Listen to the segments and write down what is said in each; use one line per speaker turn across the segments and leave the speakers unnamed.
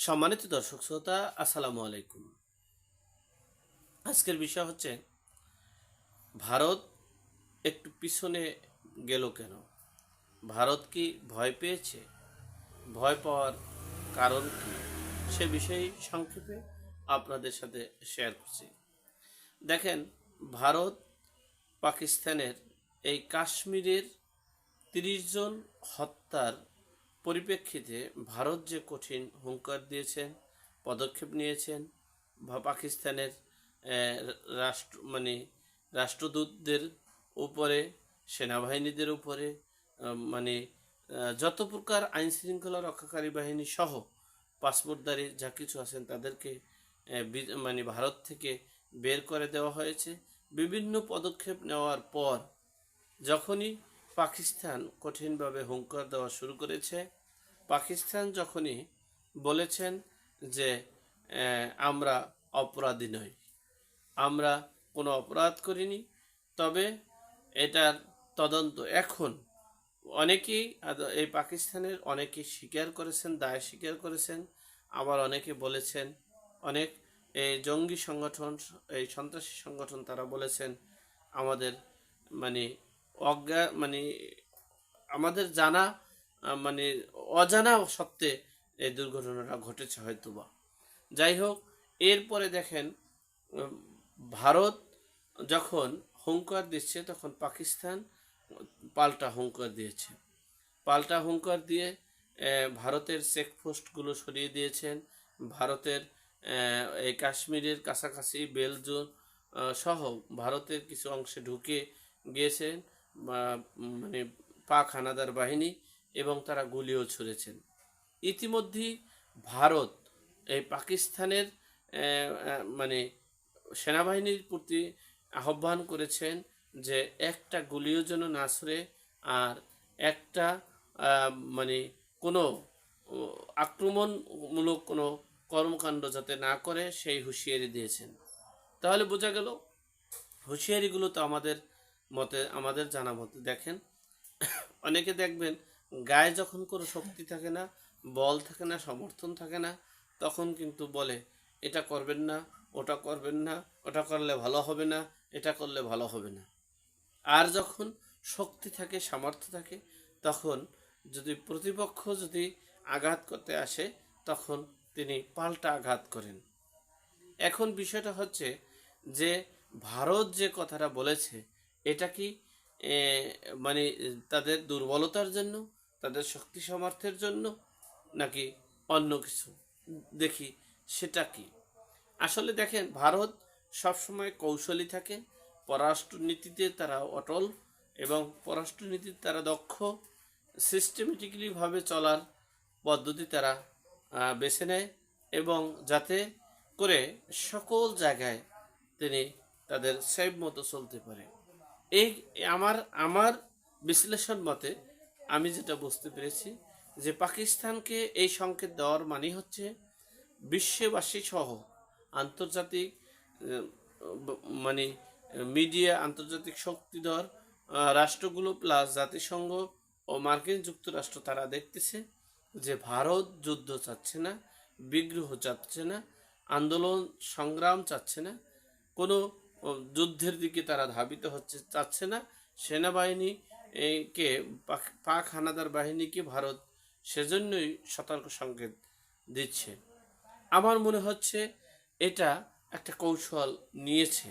সম্মানিত দর্শক শ্রোতা, আসসালামু আলাইকুম। আজকের বিষয় হচ্ছে, ভারত একটু পিছনে গেল কেন? ভারত কি ভয় পেয়েছে? ভয় পাওয়ার কারণ কি? সে বিষয়ে সংক্ষেপে আপনাদের সাথে শেয়ার করছি। দেখেন, ভারত পাকিস্তানের এই কাশ্মীরের তিরিশ জন হত্যার পরিপ্রেক্ষিতে ভারত যে কঠিন হুঙ্কার দিয়েছেন, পদক্ষেপ নিয়েছেন বা পাকিস্তানের রাষ্ট্র মানে রাষ্ট্রদূতদের উপরে, সেনাবাহিনীদের উপরে মানে যত প্রকার আইন শৃঙ্খলা রক্ষাকারী বাহিনী সহ পাসপোর্টধারী যা কিছু আছেন তাদেরকে মানে ভারত থেকে বের করে দেওয়া হয়েছে। বিভিন্ন পদক্ষেপ নেওয়ার পর যখনই পাকিস্তান কঠিনভাবে হুঙ্কার দেওয়া শুরু করেছে। পাকিস্তান যখনই বলেছেন যে আমরা অপরাধী নই, আমরা কোনো অপরাধ করিনি, তবে এটার তদন্ত এখন অনেকেই এই পাকিস্তানের অনেকে স্বীকার করেছেন, দায় স্বীকার করেছেন, আবার অনেকে বলেছেন, অনেক এই জঙ্গি সংগঠন, এই সন্ত্রাসী সংগঠন তারা বলেছেন, আমাদের মানে অজ্ঞা মানে আমাদের জানা মানে অজানা সত্ত্বে এই দুর্ঘটনাটা ঘটেছে হয়তোবা। যাই হোক এরপরে দেখেন ভারত যখন হুঙ্কার দিচ্ছে তখন পাকিস্তান পাল্টা হুঙ্কার দিয়েছে। পাল্টা হুঙ্কার দিয়ে ভারতের চেকপোস্টগুলো সরিয়ে দিয়েছেন। ভারতের এই কাশ্মীরের কাছাকাছি বেলজোন সহ ভারতের কিছু অংশে ঢুকে গিয়েছেন। বা, মানে পাক হানাদার বাহিনী এবং তারা গুলিও ছুড়েছেন। ইতিমধ্যেই ভারত এই পাকিস্তানের মানে সেনাবাহিনীর প্রতি আহ্বান করেছেন যে একটা গুলিও যেন না ছুড়ে আর একটা মানে কোনো আক্রমণমূলক কোনো কর্মকাণ্ড যাতে না করে সেই হুঁশিয়ারি দিয়েছেন। তাহলে বোঝা গেল, হুঁশিয়ারিগুলো তো আমাদের মতে, আমাদের জানা মতে। দেখেন, অনেকে দেখবেন গায়ে যখন কোনো শক্তি থাকে না, বল থাকে না, সমর্থন থাকে না, তখন কিন্তু বলে, এটা করবেন না, ওটা করবেন না, ওটা করলে ভালো হবে না, এটা করলে ভালো হবে না। আর যখন শক্তি থাকে, সামর্থ্য থাকে, তখন যদি প্রতিপক্ষ যদি আঘাত করতে আসে, তখন তিনি পাল্টা আঘাত করেন। এখন বিষয়টা হচ্ছে যে, ভারত যে কথাটা বলেছে এটা কি মানে তাদের দুর্বলতার জন্য, তাদের শক্তি সামর্থ্যের জন্য, নাকি অন্য কিছু? দেখি, সেটা কি? আসলে দেখেন, ভারত সবসময় কৌশলী থাকে, পররাষ্ট্রনীতিতে তারা অটল এবং পররাষ্ট্রনীতিতে তারা দক্ষ। সিস্টেমেটিক্যালিভাবে চলার পদ্ধতি তারা বেছে নেয় এবং যাতে করে সকল জায়গায় তিনি তাদের সেভ মতো চলতে পারে। এই আমার আমার বিশ্লেষণ মতে আমি যেটা বুঝতে পেরেছি যে পাকিস্তানকে এই সংকেত দেওয়ার মানে হচ্ছে বিশ্ববাসী সহ আন্তর্জাতিক মানে মিডিয়া, আন্তর্জাতিক শক্তিধর রাষ্ট্রগুলো প্লাস জাতিসংঘ ও মার্কিন যুক্তরাষ্ট্র তারা দেখতেছে যে ভারত যুদ্ধ চাচ্ছে না, বিগ্রহ চাচ্ছে না, আন্দোলন সংগ্রাম চাচ্ছে না। কোনো যুদ্ধের দিকে তারা ধাবিত হচ্ছে, চাচ্ছে না। সেনাবাহিনী কে? পাক হানাদার বাহিনীকে ভারত সেজন্যই সতর্ক সংকেত দিচ্ছে। আমার মনে হচ্ছে এটা একটা কৌশল নিয়েছে।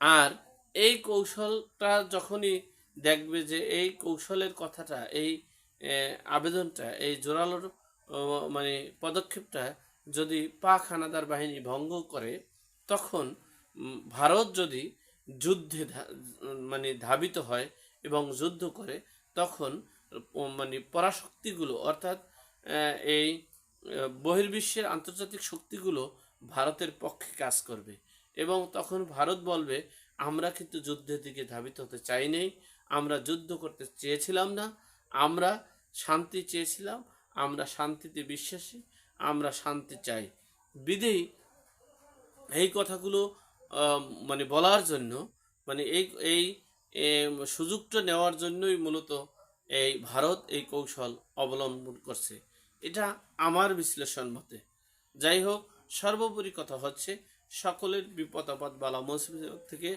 আর এই কৌশলটা যখনই দেখবে যে এই কৌশলের কথাটা, এই আবেদনটা, এই জোরালোর মানে পদক্ষেপটা যদি পাক হানাদার বাহিনী ভঙ্গ করে, তখন ভারত যদি যুদ্ধে মানে ধাবিত হয় এবং যুদ্ধ করে, তখন মানে পরাশক্তিগুলো, অর্থাৎ এই বহির্বিশ্বের আন্তর্জাতিক শক্তিগুলো ভারতের পক্ষে কাজ করবে। এবং তখন ভারত বলবে, আমরা কিন্তু যুদ্ধের দিকে ধাবিত হতে চাই নাই, আমরা যুদ্ধ করতে চেয়েছিলাম না, আমরা শান্তি চেয়েছিলাম, আমরা শান্তিতে বিশ্বাসী, আমরা শান্তি চাই। বিদেই এই কথাগুলো মানে বলার জন্য মানে এই এই সুযোগটা নেওয়ার জন্যই মূলত এই ভারত এই কৌশল অবলম্বন করছে। এটা আমার বিশ্লেষণ মতে। যাই হোক, সর্বোপরি কথা হচ্ছে, সকলের বিপদ আপদ বালা মুসিবত থেকে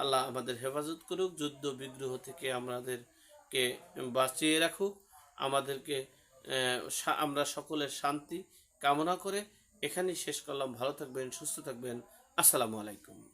আল্লাহ আমাদের হেফাজত করুক, যুদ্ধ বিগ্রহ থেকে আমাদেরকে বাঁচিয়ে রাখুক, আমাদেরকে আমরা সকলের শান্তি কামনা করে এখানেই শেষ করলাম। ভালো থাকবেন, সুস্থ থাকবেন। আসসালামু আলাইকুম।